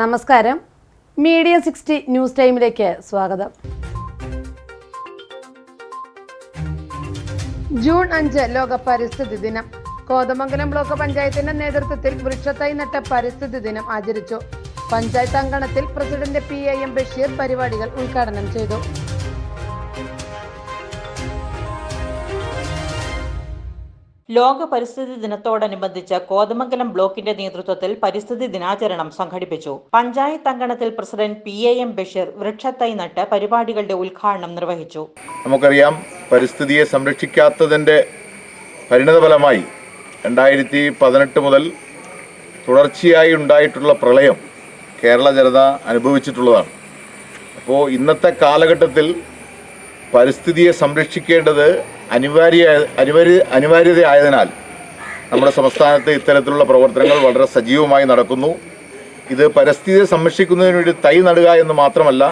നമസ്കാരം. Media sixty news ടൈമിലേക്ക് സ്വാഗതം. ജൂൺ അഞ്ച് ലോക പരിസ്ഥിതി ദിനം. കോതമംഗലം ബ്ലോക്ക് പഞ്ചായത്തിന്റെ നേതൃത്വത്തിൽ വൃക്ഷത്തൈ നട്ട പരിസ്ഥിതി ദിനം ആചരിച്ചു. പഞ്ചായത്ത് അങ്കണത്തിൽ president P A M Basheer പരിപാടികൾ ഉദ്ഘാടനം ചെയ്തു. ലോക പരിസ്ഥിതി ദിനത്തോടനുബന്ധിച്ച് കോതമംഗലം ബ്ലോക്കിന്റെ നേതൃത്വത്തിൽ പരിസ്ഥിതി ദിനാചരണം സംഘടിപ്പിച്ചു. പഞ്ചായത്ത് അങ്കണത്തിൽ president P A M Basheer വൃക്ഷത്തൈ നട്ട് പരിപാടികളുടെ ഉദ്ഘാടനം നിർവഹിച്ചു. നമുക്കറിയാം പരിസ്ഥിതിയെ സംരക്ഷിക്കാത്തതിന്റെ പരിണതഫലമായി രണ്ടായിരത്തി പതിനെട്ട് മുതൽ തുടർച്ചയായി ഉണ്ടായിട്ടുള്ള പ്രളയം കേരള ജനത അനുഭവിച്ചിട്ടുള്ളതാണ്. അപ്പോൾ ഇന്നത്തെ കാലഘട്ടത്തിൽ പരിസ്ഥിതിയെ സംരക്ഷിക്കേണ്ടത് അനിവാര്യ അനിവാര്യ അനിവാര്യതയായതിനാൽ നമ്മുടെ സംസ്ഥാനത്ത് ഇത്തരത്തിലുള്ള പ്രവർത്തനങ്ങൾ വളരെ സജീവമായി നടക്കുന്നു. ഇത് പരിസ്ഥിതിയെ സംരക്ഷിക്കുന്നതിന് വേണ്ടി തൈ നടുക എന്ന് മാത്രമല്ല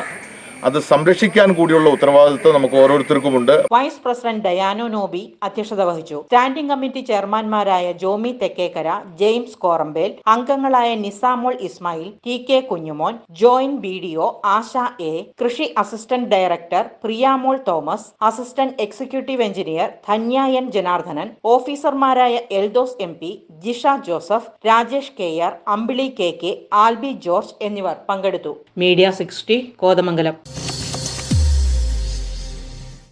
അത് സംരക്ഷിക്കാൻ കൂടിയുള്ള ഉത്തരവാദിത്വം നമുക്ക് ഓരോരുത്തർക്കുമുണ്ട്. വൈസ് പ്രസിഡന്റ് ഡയാനോ നോബി അധ്യക്ഷത വഹിച്ചു. സ്റ്റാൻഡിംഗ് കമ്മിറ്റി ചെയർമാൻമാരായ ജോമി തെക്കേക്കര ജെയിംസ് കോറമ്പേൽ അംഗങ്ങളായ Nisamol Ismail T K Kunjumon joint B D O Asha A കൃഷി assistant director Priyamol Thomas assistant executive engineer Dhanya N Janardhanan ഓഫീസർമാരായ Eldhose M P Jisha Joseph Rajesh K R Ambili K K Alby George എന്നിവർ പങ്കെടുത്തു. Media sixty Kothamangalam.